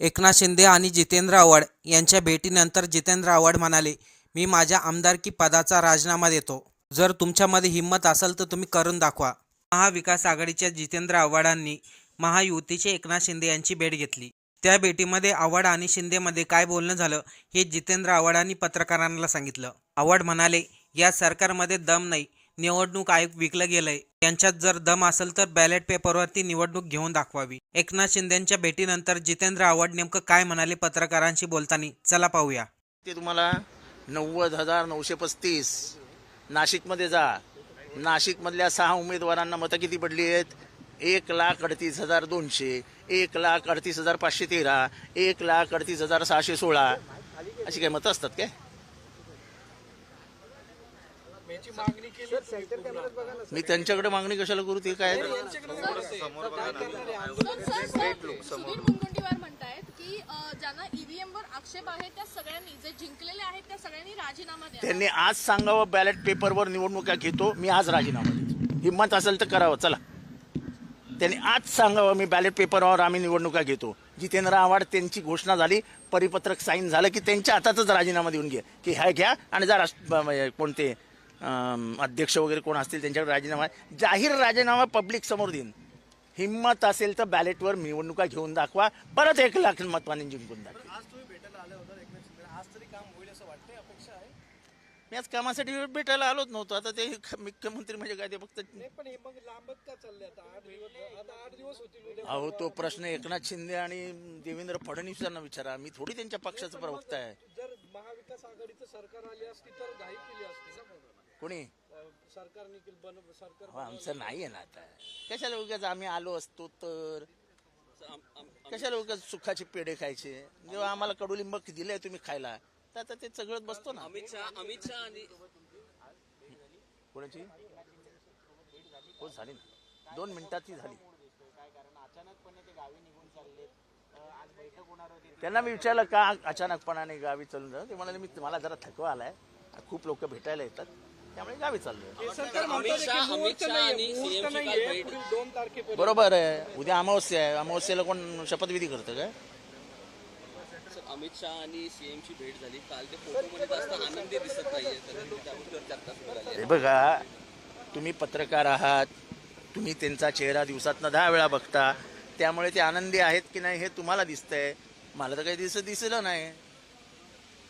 एकनाथ शिंदे आणि जितेंद्र आव्हाड यांच्या भेटीनंतर जितेंद्र आव्हाड म्हणाले मी माझ्या आमदारकी पदाचा राजीनामा देतो. जर तुमच्यामध्ये हिंमत असेल तर तुम्ही करून दाखवा. महाविकास आघाडीच्या जितेंद्र आव्हाडांनी महायुतीचे एकनाथ शिंदे यांची भेट घेतली. त्या भेटीमध्ये आव्हाड आणि शिंदेमध्ये काय बोलणं झालं हे जितेंद्र आव्हाडांनी पत्रकारांना सांगितलं. आव्हाड म्हणाले या सरकारमध्ये दम नाही निवडणूक आयोग विकलं गेलंय. त्यांच्यात जर दम असेल तर बॅलेट पेपरवरती निवडणूक घेऊन दाखवावी. एकनाथ शिंदेच्या भेटीनंतर जितेंद्र आव्हाड नेमकं काय म्हणाले पत्रकारांशी बोलताना? चला पाहूया. ते तुम्हाला नव्वद हजार नऊशे पस्तीस. नाशिकमध्ये जा. नाशिकमधल्या सहा उमेदवारांना मतं किती पडली आहेत? एक लाख अडतीस हजार दोनशे. एक लाख अडतीस हजार पाचशे तेरा. एक लाख अडतीस हजार सहाशे सोळा. अशी काय मतं असतात काय? मी त्यांच्याकडे मागणी कशाला करू? ते काय? सर, सुधीर मुनगंटीवार म्हणतायत की अ, ज्यांना ईव्हीएम वर आक्षेप आहे त्या सगळ्यांनी जे जिंकलेले आहेत त्या सगळ्यांनी राजीनामा द्या त्यांनी आज सांगावं बॅलेट पेपरवर निवडणुका घेतो मी आज राजीनामा देतो. हिंमत असेल तर करावं चला. त्यांनी आज सांगावं मी बॅलेट पेपरवर आम्ही निवडणुका घेतो. जितेंद्र आव्हाड त्यांची घोषणा झाली परिपत्रक साईन झालं की त्यांच्या हातातच राजीनामा देऊन घ्या की ह्या घ्या आणि जा राष्ट्र कोणते? अध्यक्ष वगैरे कोण असतील त्यांच्याकडे राजीनामा जाहीर राजीनामा पब्लिक समोर देईन. हिंमत असेल तर बॅलेटवर निवडणुका घेऊन दाखवा. परत एक लाख मतवानी जिंकून दाखवा. मी आज कामासाठी भेटायला आलोच नव्हतो. आता ते मुख्यमंत्री म्हणजे काय ते फक्त हे अहो तो प्रश्न एकनाथ शिंदे आणि देवेंद्र फडणवीसांना विचारा. मी थोडी त्यांच्या पक्षाचा प्रवक्ता आहे. जर महाविकास आघाडीचं सरकार आली असती तर घाई केली असती कोणी? सरकार अहो, आमचं नाही आहे ना आता. कशाला उगाच आम्ही आलो असतो तर? कशाला उगाच सुखाचे पेढे खायचे? जेव्हा आम्हाला कडुलिंब दिले तुम्ही खायला तर आता ते सगळं बसतो ना. अमित शहा अमित शहा आणि कोणाची? हो झाली ना. दोन मिनिटाची झाली. त्यांना मी विचारलं का अचानकपणाने गावी चालून जाऊ? ते म्हणाले मी मला जरा थकवा आलाय. खूप लोक भेटायला येतात. त्यामुळे गावी चाललोय. अमित शहा अमित शहा आणि सीएम ची काल भेट. पुढील दोन तारखेपर्यंत. बरोबर आहे. उद्या अमावस्या आहे. अमावस्येला कोण शपथविधी करतं काय? अमित शहा आणि सीएम ची भेट झाली. काल ते फोटोमध्ये जास्त आनंदी दिसत नाहीये. हे बघा तुम्ही पत्रकार आहात. तुम्ही त्यांचा चेहरा दिवसातनं दहा वेळा बघता. त्यामुळे ते आनंदी आहेत की नाही हे तुम्हाला दिसतंय. मला तर काही दिसत दिसलं नाही.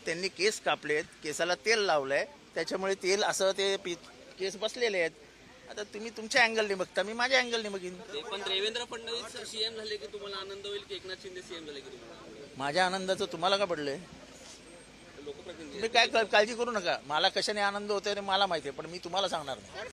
त्यांनी केस कापलेत. केसाला तेल लावलंय. त्याच्यामुळे तेल असं ते पि- केस बसलेले आहेत. आता तुम्ही तुमच्या अँगलने बघता मी माझ्या अँगलने बघीन. पण देवेंद्र फडणवीस सीएम झाले की तुम्हाला आनंद होईल की एकनाथ शिंदे सीएम झाले की तुम्हाला? माझ्या आनंदाचं तुम्हाला का पडलंय? तुम्ही काय काळजी करू नका. मला कशाने आनंद होतोय ते मला माहिती आहे पण मी तुम्हाला सांगणार नाही.